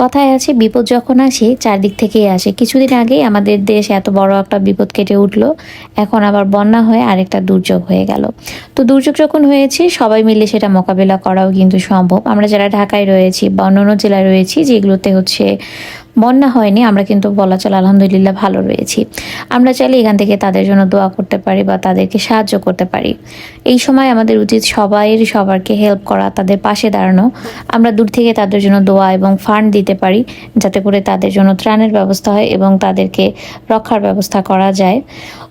কথায় আছে, বিপদ যখন আসে, চারদিক থেকেই আসে। কিছুদিন আগেই আমাদের দেশ এত বড় একটা বিপদ কেটে উঠল, এখন আবার বন্যা হয়ে আরেকটা দুর্যোগ হয়ে গেল। তো দুর্যোগ যখন হয়েছে, সবাই মিলে সেটা মোকাবেলা করাও কিন্তু সম্ভব। আমরা যারা ঢাকায় রয়েছি বা অন্যান্য জেলায় রয়েছি, যেগুলোতে হচ্ছে বন্যা হয়নি, আমরা কিন্তু বলা চলে আলহামদুলিল্লাহ ভালো রয়েছি। আমরা চাইলে এখান থেকে তাদের জন্য দোয়া করতে পারি বা তাদেরকে সাহায্য করতে পারি। এই সময় আমাদের উচিত সবাইয়ের সবারকে হেল্প করা, তাদের পাশে দাঁড়ানো। আমরা দূর থেকে তাদের জন্য দোয়া এবং ফান্ড দিতে পারি, যাতে করে তাদের জন্য ত্রাণের ব্যবস্থা হয় এবং তাদেরকে রক্ষার ব্যবস্থা করা যায়।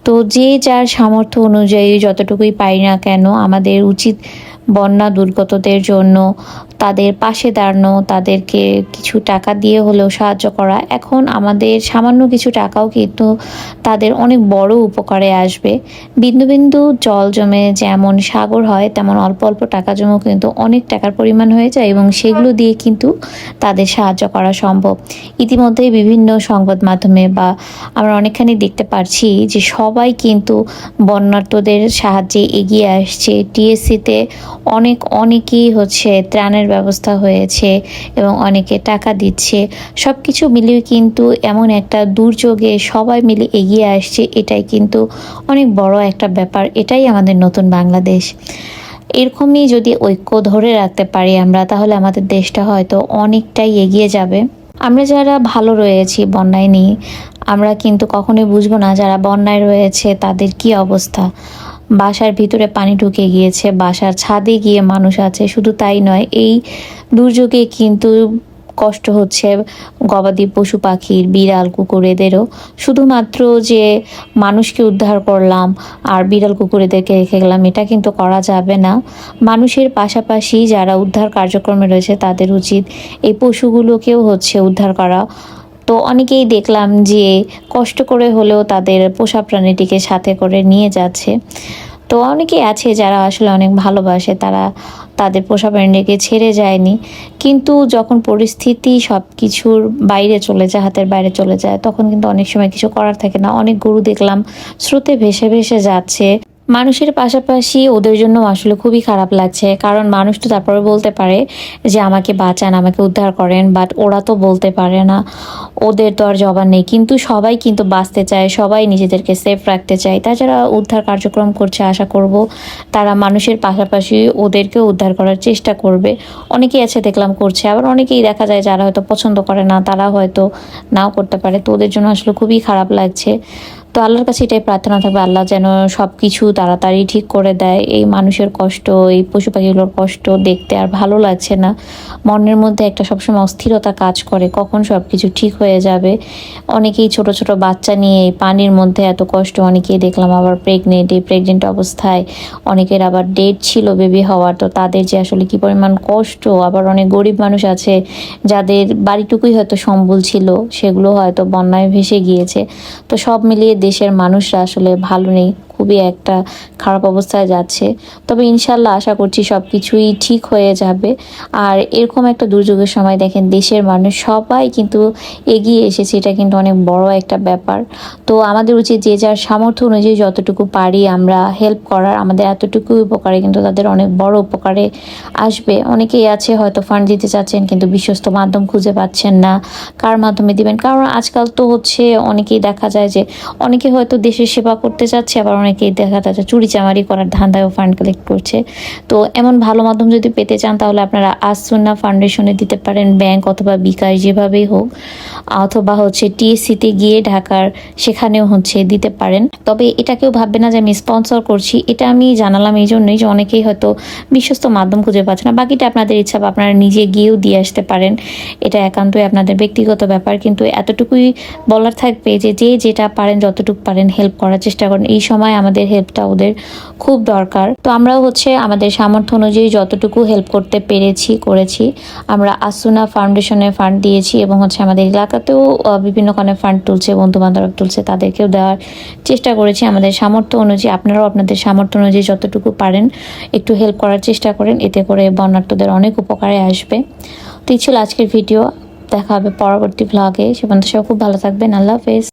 তো যে যার সামর্থ্য অনুযায়ী যতটুকুই পাই না কেন, আমাদের উচিত বন্যা দুর্গতদের জন্য তাদের পাশে দাঁড়ানো, তাদেরকে কিছু টাকা দিয়ে হলেও সাহায্য করা। এখন আমাদের সামান্য কিছু টাকাও কিন্তু তাদের অনেক বড় উপকারে আসবে। বিন্দু বিন্দু জল জমে যেমন সাগর হয়, তেমন অল্প অল্প টাকা জমেও কিন্তু অনেক টাকার পরিমাণ হয়ে যায় এবং সেগুলো দিয়ে কিন্তু তাদের সাহায্য করা সম্ভব। ইতিমধ্যেই বিভিন্ন সংবাদ মাধ্যমে বা আমরা অনেকখানি দেখতে পারছি যে সবাই কিন্তু বন্যার্থদের সাহায্যে এগিয়ে আসছে। টিএসসিতে অনেক অনেকেই হচ্ছে ত্রাণের ব্যবস্থা হয়েছে এবং অনেকে টাকা দিচ্ছে। সব কিছু মিলিয়ে কিন্তু এমন একটা দুর্যোগে সবাই মিলে এগিয়ে আসছে, এটাই কিন্তু অনেক বড় একটা ব্যাপার। এটাই আমাদের নতুন বাংলাদেশ। এরকমই যদি ঐক্য ধরে রাখতে পারি আমরা, তাহলে আমাদের দেশটা হয়তো অনেকটাই এগিয়ে যাবে। আমরা যারা ভালো রয়েছি বন্যায় নিয়ে আমরা কিন্তু কখনোই বুঝব না যারা বন্যায় রয়েছে তাদের কি অবস্থা। বাসার ভিতরে পানি ঢুকে গিয়েছে, বাসার ছাদে গিয়ে মানুষ আছে, শুধু তাই নয়, এই দুর্যোগে কিন্তু কষ্ট হচ্ছে গবাদি পশু পাখির, বিড়াল কুকুর এদেরও শুধুমাত্র যে মানুষকে উদ্ধার করলাম আর বিড়াল, কুকুরেদেরকে রেখে গেলাম, এটা কিন্তু করা যাবে না। মানুষের পাশাপাশি যারা উদ্ধার কার্যক্রমে রয়েছে, তাদের উচিত এই পশুগুলোকেও হচ্ছে উদ্ধার করা। তো অনেকেই দেখলাম যে কষ্ট করে হলেও তাদের পোষা প্রাণীটিকে সাথে করে নিয়ে যাচ্ছে। তো অনেকেই আছে যারা আসলে অনেক ভালোবাসে, তারা তাদের পোষা প্রাণীকে ছেড়ে যায়নি। কিন্তু যখন পরিস্থিতি সব কিছুর বাইরে চলে যায়, হাতের বাইরে চলে যায়, তখন কিন্তু অনেক সময় কিছু করার থাকে না। অনেক গরু দেখলাম স্রোতে ভেসে ভেসে যাচ্ছে। মানুষের পাশাপাশি ওদের জন্য আসলে খুবই খারাপ লাগছে। কারণ মানুষ তো তারপরে বলতে পারে যে, আমাকে বাঁচান, আমাকে উদ্ধার করেন। বাট ওরা তো বলতে পারে না। ওদের তো আর জবান নেই। কিন্তু সবাই কিন্তু বাঁচতে চায়, সবাই নিজেদেরকে সেফ রাখতে চায়। তাছাড়া উদ্ধার কার্যক্রম করছে, আশা করব। তারা মানুষের পাশাপাশি ওদেরকেও উদ্ধার করার চেষ্টা করবে। অনেকেই আছে, দেখলাম, করছে। আবার অনেকেই দেখা যায়, যারা হয়তো পছন্দ করে না, তারা হয়তো নাও করতে পারে। তো ওদের জন্য আসলে খুবই খারাপ লাগছে। তো আল্লাহর কাছে এটাই প্রার্থনা থাকবে, আল্লাহ যেন সব কিছু তাড়াতাড়ি ঠিক করে দেয়। এই মানুষের কষ্ট, এই পশু পাখিগুলোর কষ্ট দেখতে আর ভালো লাগছে না। মনের মধ্যে একটা সবসময় অস্থিরতা কাজ করে, কখন সব কিছু ঠিক হয়ে যাবে। অনেকেই ছোট ছোট বাচ্চা নিয়ে এই পানির মধ্যে এত কষ্ট, অনেকেই দেখলাম আবার প্রেগনেন্ট এই প্রেগনেন্ট অবস্থায় অনেকের আবার ডেট ছিল বেবি হওয়ার। তো তাদের যে আসলে কি পরিমাণ কষ্ট, আবার অনেক গরিব মানুষ আছে, যাদের বাড়িটুকুই হয়তো সম্বল ছিল, সেগুলো হয়তো বন্যায় ভেসে গিয়েছে। তো সব মিলিয়ে দেশের মানুষরা আসলে ভালো নেই। খুবই একটা খারাপ অবস্থায় যাচ্ছে। তবে ইনশাল্লাহ আশা করছি সব কিছুই ঠিক হয়ে যাবে। আর এরকম একটা দুর্যোগের সময় দেখেন দেশের মানুষ সবাই কিন্তু এগিয়ে এসেছে, এটা কিন্তু অনেক বড় একটা ব্যাপার। তো আমাদের উচিত যে যার সামর্থ্য অনুযায়ী যতটুকু পারি আমরা হেল্প করার, আমাদের এতটুকু উপকারে কিন্তু তাদের অনেক বড় উপকারে আসবে। অনেকেই আছে হয়তো ফান্ড দিতে চাচ্ছেন কিন্তু বিশ্বস্ত মাধ্যম খুঁজে পাচ্ছেন না, কার মাধ্যমে দিবেন? কারণ আজকাল তো হচ্ছে অনেকেই দেখা যায় যে অনেকে হয়তো দেশের সেবা করতে চাচ্ছে, আবার অনেকেই দেখা যাচ্ছে চুরি চামারি করার ধান্দায়ও ফান্ড কালেক্ট করছে। তো এমন ভালো মাধ্যম যদি পেতে চান, তাহলে আপনারা আসুন না ফাউন্ডেশনে দিতে পারেন ব্যাংক অথবা বিকাশ, যেভাবেই হোক। অথবা হচ্ছে টিএসসিতে গিয়ে ঢাকার সেখানেও হচ্ছে দিতে পারেন। তবে এটা কেউ ভাববে না যে আমি স্পন্সর করছি। এটা আমি জানালাম এই জন্যই যে অনেকেই হয়তো বিশ্বস্ত মাধ্যম খুঁজে পাচ্ছে না। বাকিটা আপনাদের ইচ্ছা বা আপনারা নিজে গিয়েও দিয়ে আসতে পারেন। এটা একান্তই আপনাদের ব্যক্তিগত ব্যাপার। কিন্তু এতটুকুই বলার থাকবে যে যে যেটা পারেন, যতটুকু পারেন হেল্প করার চেষ্টা করেন। এই সময় আমাদের হেল্পটা ওদের খুব দরকার। তো আমরাও হচ্ছে আমাদের সামর্থ্য অনুযায়ী যতটুকু হেল্প করতে পেরেছি, করেছি, আমরা আসুনা ফাউন্ডেশনে ফান্ড দিয়েছি এবং হচ্ছে আমাদের এলাকাতেও আহ, বিভিন্ন কারণে ফান্ড তুলছে বন্ধু বান্ধব তুলছে তাদেরকেও দেওয়ার চেষ্টা করেছি। আমাদের সামর্থ্য অনুযায়ী আপনারাও আপনাদের সামর্থ্য অনুযায়ী যতটুকু পারেন একটু হেল্প করার চেষ্টা করেন। এতে করে বন্যার্থদের অনেক উপকারে আসবে। তো ছিল আজকের ভিডিও দেখা হবে পরবর্তী ভ্লগে সে বন্ধু সব খুব ভালো থাকবেন। আল্লাহ হাফেজ।